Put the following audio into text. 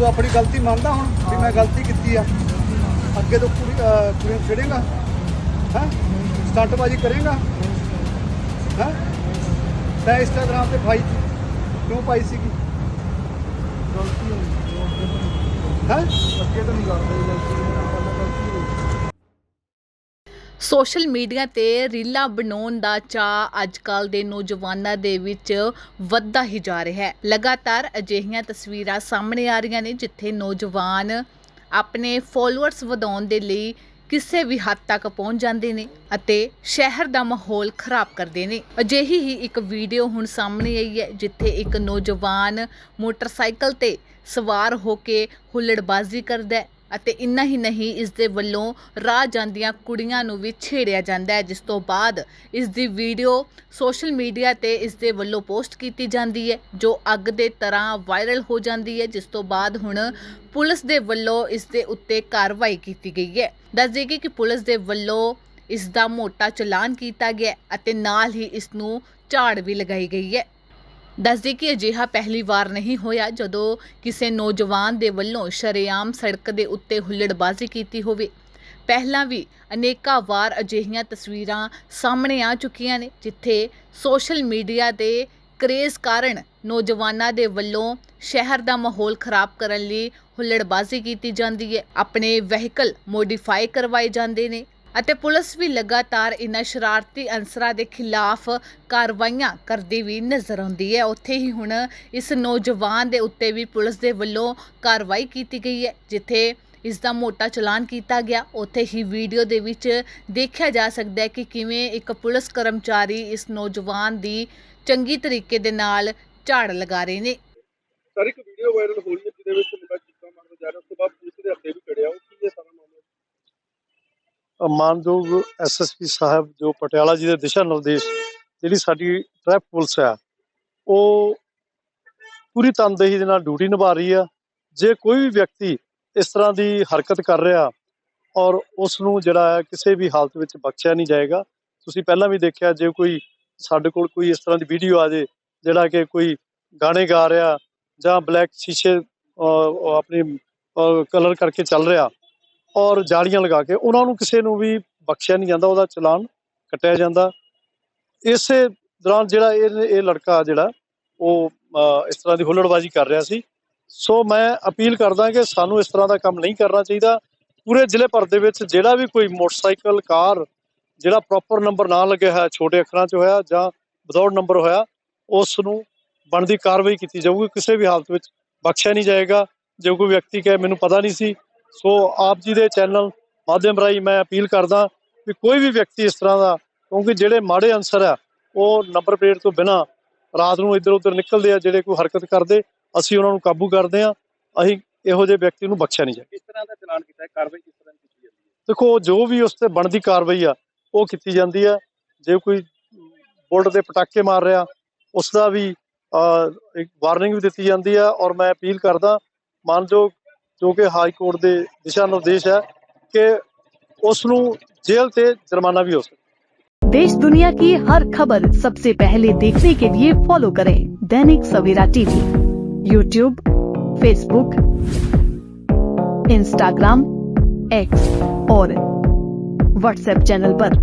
ਤੂੰ ਆਪਣੀ ਗਲਤੀ ਮੰਨਦਾ ਹੁਣ ਵੀ ਮੈਂ ਗਲਤੀ ਕੀਤੀ ਆ। ਅੱਗੇ ਤੋਂ ਕੁੜੀ ਅਹ ਕੁੜੀਆਂ ਨੂੰ ਛੇੜੇਗਾ ਹੈ? ਸਟੰਟਬਾਜ਼ੀ ਕਰੇਗਾ ਹੈ? ਮੈਂ ਇੰਸਟਾਗ੍ਰਾਮ ਤੇ ਪਾਈ ਸੀ ਕਿਉਂ ਪਾਈ ਸੀਗੀ? ਗਲਤੀ ਹੋਈ। ਹੈ? ਅੱਗੇ ਤਾਂ ਨਹੀਂ ਕਰਦੇ ਗਲਤੀ। ਸੋਸ਼ਲ ਮੀਡੀਆ ਤੇ ਰੀਲਾਂ ਬਣਾਉਣ ਦਾ ਚਾਅ ਅੱਜ ਕੱਲ੍ਹ ਦੇ ਨੌਜਵਾਨਾਂ ਦੇ ਵਿੱਚ ਵੱਧਦਾ ਹੀ ਜਾ ਰਿਹਾ ਹੈ। ਲਗਾਤਾਰ ਅਜਿਹੀਆਂ ਤਸਵੀਰਾਂ ਸਾਹਮਣੇ ਆ ਰਹੀਆਂ ਨੇ, ਜਿੱਥੇ ਨੌਜਵਾਨ ਆਪਣੇ ਫੋਲੋਅਰਸ ਵਧਾਉਣ ਦੇ ਲਈ ਕਿਸੇ ਵੀ ਹੱਦ ਤੱਕ ਪਹੁੰਚ ਜਾਂਦੇ ਨੇ ਅਤੇ ਸ਼ਹਿਰ ਦਾ ਮਾਹੌਲ ਖਰਾਬ ਕਰਦੇ ਨੇ। ਅਜਿਹੀ ਹੀ ਇੱਕ ਵੀਡੀਓ ਹੁਣ ਸਾਹਮਣੇ ਆਈ ਹੈ, ਜਿੱਥੇ ਇੱਕ ਨੌਜਵਾਨ ਮੋਟਰਸਾਈਕਲ ਤੇ ਸਵਾਰ ਹੋ ਕੇ ਹੁੱਲੜਬਾਜ਼ੀ ਕਰਦਾ ਹੈ। ਅਤੇ ਇੰਨਾ ਹੀ ਨਹੀਂ, ਇਸ ਦੇ ਵੱਲੋਂ ਰਾਹ ਜਾਂਦੀਆਂ ਕੁੜੀਆਂ ਨੂੰ ਵੀ ਛੇੜਿਆ ਜਾਂਦਾ ਹੈ, ਜਿਸ ਤੋਂ ਬਾਅਦ ਇਸ ਦੀ ਵੀਡੀਓ ਸੋਸ਼ਲ ਮੀਡੀਆ ਤੇ ਇਸ ਦੇ ਵੱਲੋਂ ਪੋਸਟ ਕੀਤੀ ਜਾਂਦੀ ਹੈ, ਜੋ ਅੱਗ ਦੇ ਤਰ੍ਹਾਂ ਵਾਇਰਲ ਹੋ ਜਾਂਦੀ ਹੈ, ਜਿਸ ਤੋਂ ਬਾਅਦ ਹੁਣ ਪੁਲਿਸ ਦੇ ਵੱਲੋਂ ਇਸ ਦੇ ਉੱਤੇ ਕਾਰਵਾਈ ਕੀਤੀ ਗਈ ਹੈ। ਦੱਸ ਦੇਈਏ ਕਿ ਪੁਲਿਸ ਦੇ ਵੱਲੋਂ ਇਸ ਦਾ ਮੋਟਾ ਚਲਾਨ ਕੀਤਾ ਗਿਆ ਅਤੇ ਨਾਲ ਹੀ ਇਸ ਨੂੰ ਝਾੜ ਵੀ ਲਗਾਈ ਗਈ ਹੈ। ਦੱਸਦੇ ਕਿ ਅਜਿਹਾ ਪਹਿਲੀ ਵਾਰ ਨਹੀਂ ਹੋਇਆ ਜਦੋਂ ਕਿਸੇ ਨੌਜਵਾਨ ਦੇ ਵੱਲੋਂ ਸ਼ਰੇਆਮ ਸੜਕ ਦੇ ਉੱਤੇ ਹੁੱਲੜਬਾਜ਼ੀ ਕੀਤੀ ਹੋਵੇ। ਪਹਿਲਾਂ ਵੀ ਅਨੇਕਾਂ ਵਾਰ ਅਜਿਹੀਆਂ ਤਸਵੀਰਾਂ ਸਾਹਮਣੇ ਆ ਚੁੱਕੀਆਂ ਨੇ, ਜਿੱਥੇ ਸੋਸ਼ਲ ਮੀਡੀਆ ਦੇ ਕਰੇਜ਼ ਕਾਰਨ ਨੌਜਵਾਨਾਂ ਦੇ ਵੱਲੋਂ ਸ਼ਹਿਰ ਦਾ ਮਾਹੌਲ ਖਰਾਬ ਕਰਨ ਲਈ ਹੁੱਲੜਬਾਜ਼ੀ ਕੀਤੀ ਜਾਂਦੀ ਹੈ। ਆਪਣੇ ਵਹੀਕਲ ਮੋਡੀਫਾਈ ਕਰਵਾਏ ਜਾਂਦੇ ਨੇ। ਅਤੇ ਪੁਲਿਸ ਵੀ ਲਗਾਤਾਰ ਇਨ੍ਹਾਂ ਸ਼ਰਾਰਤੀ ਅਨਸਰਾਂ ਦੇ ਖਿਲਾਫ ਕਾਰਵਾਈਆਂ ਕਰਦੀ ਵੀ ਨਜ਼ਰ ਆਉਂਦੀ ਹੈ। ਉੱਥੇ ਹੀ ਹੁਣ ਇਸ ਨੌਜਵਾਨ ਦੇ ਉੱਤੇ ਵੀ ਪੁਲਿਸ ਦੇ ਵੱਲੋਂ ਕਾਰਵਾਈ ਕੀਤੀ ਗਈ ਹੈ, ਜਿੱਥੇ ਇਸ ਦਾ ਮੋਟਾ ਚਲਾਨ ਕੀਤਾ ਗਿਆ। ਉੱਥੇ ਹੀ ਵੀਡੀਓ ਦੇ ਵਿੱਚ ਦੇਖਿਆ ਜਾ ਸਕਦਾ ਹੈ ਕਿ ਕਿਵੇਂ ਇੱਕ ਪੁਲਿਸ ਕਰਮਚਾਰੀ ਇਸ ਨੌਜਵਾਨ ਦੀ ਚੰਗੀ ਤਰੀਕੇ ਦੇ ਨਾਲ ਝਾੜ ਲਗਾ ਰਹੇ ਨੇ। ਸਰ, ਇੱਕ ਵੀਡੀਓ ਵਾਇਰਲ ਹੋ ਰਹੀ ਹੈ, ਜਿਹਦੇ ਵਿੱਚ ਮੁੰਡਾ ਚੀਕਾਂ ਮਾਰਦਾ ਜਾ ਰਿਹਾ। ਉਸ ਤੋਂ ਬਾਅਦ ਪੁਲਿਸ ਦੇ ਹੱਥੇ ਵੀ ਚੜਿਆ ਉਹ। ਮਾਨਯੋਗ ਐਸਐਸਪੀ ਸਾਹਿਬ ਜੋ ਪਟਿਆਲਾ ਜੀ ਦੇ ਦਿਸ਼ਾ ਨਿਰਦੇਸ਼ ਜਿਹੜੀ ਸਾਡੀ ਟ੍ਰੈਫਿਕ ਪੁਲਿਸ ਆ, ਉਹ ਪੂਰੀ ਤਨਦੇਹੀ ਦੇ ਨਾਲ ਡਿਊਟੀ ਨਿਭਾ ਰਹੀ ਆ। ਜੇ ਕੋਈ ਵੀ ਵਿਅਕਤੀ ਇਸ ਤਰ੍ਹਾਂ ਦੀ ਹਰਕਤ ਕਰ ਰਿਹਾ ਔਰ ਉਸ ਨੂੰ ਜਿਹੜਾ ਹੈ ਕਿਸੇ ਵੀ ਹਾਲਤ ਵਿੱਚ ਬਖਸ਼ਿਆ ਨਹੀਂ ਜਾਏਗਾ, ਤੁਸੀਂ ਪਹਿਲਾਂ ਵੀ ਦੇਖਿਆ ਜੇ ਕੋਈ ਸਾਡੇ ਕੋਲ ਕੋਈ ਇਸ ਤਰ੍ਹਾਂ ਦੀ ਵੀਡੀਓ ਆ ਜੇ, ਜਿਹੜਾ ਕਿ ਕੋਈ ਗਾਣੇ ਗਾ ਰਿਹਾ ਜਾਂ ਬਲੈਕ ਸ਼ੀਸ਼ੇ ਆਪਣੀ ਕਲਰ ਕਰਕੇ ਚੱਲ ਰਿਹਾ ਔਰ ਜਾਲੀਆਂ ਲਗਾ ਕੇ ਉਹਨਾਂ ਨੂੰ ਕਿਸੇ ਨੂੰ ਵੀ ਬਖਸ਼ਿਆ ਨਹੀਂ ਜਾਂਦਾ, ਉਹਦਾ ਚਲਾਨ ਕੱਟਿਆ ਜਾਂਦਾ। ਇਸੇ ਦੌਰਾਨ ਜਿਹੜਾ ਇਹ ਇਹ ਲੜਕਾ ਜਿਹੜਾ, ਉਹ ਇਸ ਤਰ੍ਹਾਂ ਦੀ ਹੁੱਲੜਬਾਜ਼ੀ ਕਰ ਰਿਹਾ ਸੀ। ਸੋ ਮੈਂ ਅਪੀਲ ਕਰਦਾ ਕਿ ਸਾਨੂੰ ਇਸ ਤਰ੍ਹਾਂ ਦਾ ਕੰਮ ਨਹੀਂ ਕਰਨਾ ਚਾਹੀਦਾ। ਪੂਰੇ ਜ਼ਿਲ੍ਹੇ ਭਰ ਦੇ ਵਿੱਚ ਜਿਹੜਾ ਵੀ ਕੋਈ ਮੋਟਰਸਾਈਕਲ, ਕਾਰ, ਜਿਹੜਾ ਪ੍ਰੋਪਰ ਨੰਬਰ ਨਾ ਲੱਗਿਆ ਹੋਇਆ, ਛੋਟੇ ਅੱਖਰਾਂ 'ਚ ਹੋਇਆ ਜਾਂ ਵਿਦਆਊਟ ਨੰਬਰ ਹੋਇਆ, ਉਸ ਨੂੰ ਬਣਦੀ ਕਾਰਵਾਈ ਕੀਤੀ ਜਾਊਗੀ। ਕਿਸੇ ਵੀ ਹਾਲਤ ਵਿੱਚ ਬਖਸ਼ਿਆ ਨਹੀਂ ਜਾਏਗਾ। ਜੇ ਕੋਈ ਵਿਅਕਤੀ ਕਹੇ, ਮੈਨੂੰ ਪਤਾ ਨਹੀਂ ਸੀ ਸੋ ਆਪ ਜੀ ਦੇ ਚੈਨਲ ਮਾਧਿਅਮ ਰਾਹੀਂ ਮੈਂ ਅਪੀਲ ਕਰਦਾ ਕਿ ਕੋਈ ਵੀ ਵਿਅਕਤੀ ਇਸ ਤਰ੍ਹਾਂ ਦਾ ਕਿਉਂਕਿ ਜਿਹੜੇ ਮਾੜੇ ਅਨਸਰ ਆ ਉਹ ਨੰਬਰ ਪਲੇਟ ਤੋਂ ਬਿਨਾ ਰਾਤ ਨੂੰ ਇੱਧਰ ਉੱਧਰ ਨਿਕਲਦੇ ਆ ਜਿਹੜੇ ਕੋਈ ਹਰਕਤ ਕਰਦੇ ਅਸੀਂ ਉਹਨਾਂ ਨੂੰ ਕਾਬੂ ਕਰਦੇ ਆ ਅਸੀਂ ਇਹੋ ਜਿਹੇ ਵਿਅਕਤੀ ਨੂੰ ਬਖਸ਼ਿਆ ਨਹੀਂ ਜਾਏ ਕਿਸ ਤਰ੍ਹਾਂ ਦਾ ਚਲਾਨ ਕੀਤਾ ਹੈ? ਕਾਰਵਾਈ ਕਿਸ ਤਰ੍ਹਾਂ ਕੀਤੀ ਜਾਂਦੀ ਹੈ? ਦੇਖੋ ਜੋ ਵੀ ਉਸ ਤੇ ਬਣਦੀ ਕਾਰਵਾਈ ਆ ਉਹ ਕੀਤੀ ਜਾਂਦੀ ਆ। ਜੇ ਕੋਈ ਬੁਲਟ ਦੇ ਪਟਾਕੇ ਮਾਰ ਰਿਹਾ ਉਸ ਦਾ ਵੀ ਇੱਕ ਵਾਰਨਿੰਗ ਵੀ ਦਿੱਤੀ ਜਾਂਦੀ ਆ ਔਰ ਮੈਂ ਅਪੀਲ ਕਰਦਾ ਮਾਨਯੋਗ ਜੋ ਕਿ ਹਾਈ ਕੋਰਟ ਦੇ ਦਿਸ਼ਾ ਨਿਰਦੇਸ਼ ਹੈ ਕਿ ਉਸ ਨੂੰ ਜੇਲ੍ਹ ਤੇ ਜੁਰਮਾਨਾ ਵੀ ਹੋ ਸਕਦਾ देश दुनिया की हर खबर सबसे पहले देखने के लिए फॉलो करें Dainik Savera TV YouTube Facebook Instagram X और व्हाट्सएप चैनल पर।